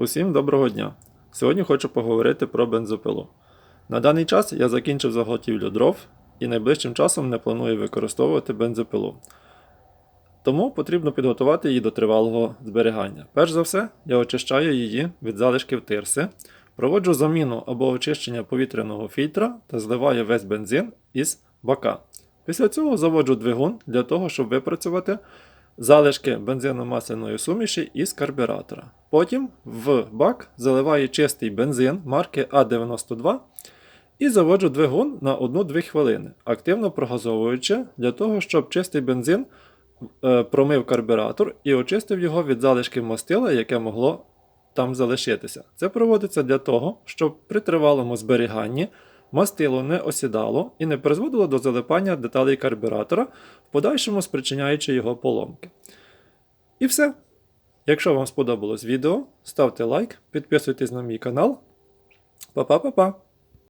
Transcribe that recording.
Усім доброго дня! Сьогодні хочу поговорити про бензопилу. На даний час я закінчив заготівлю дров і найближчим часом не планую використовувати бензопилу. Тому потрібно підготувати її до тривалого зберігання. Перш за все, я очищаю її від залишків тирси, проводжу заміну або очищення повітряного фільтра та зливаю весь бензин із бака. Після цього заводжу двигун для того, щоб випрацювати залишки бензинно-масляної суміші із карбюратора. Потім в бак заливаю чистий бензин марки А92 і заводжу двигун на 1-2 хвилини, активно прогазовуючи для того, щоб чистий бензин е, промив карбюратор і очистив його від залишків мастила, яке могло там залишитися. Це проводиться для того, щоб при тривалому зберіганні мастило не осідало і не призводило до залипання деталей карбюратора, в подальшому спричиняючи його поломки. І все. Якщо вам сподобалось відео, ставте лайк, підписуйтесь на мій канал. Па-па-па-па!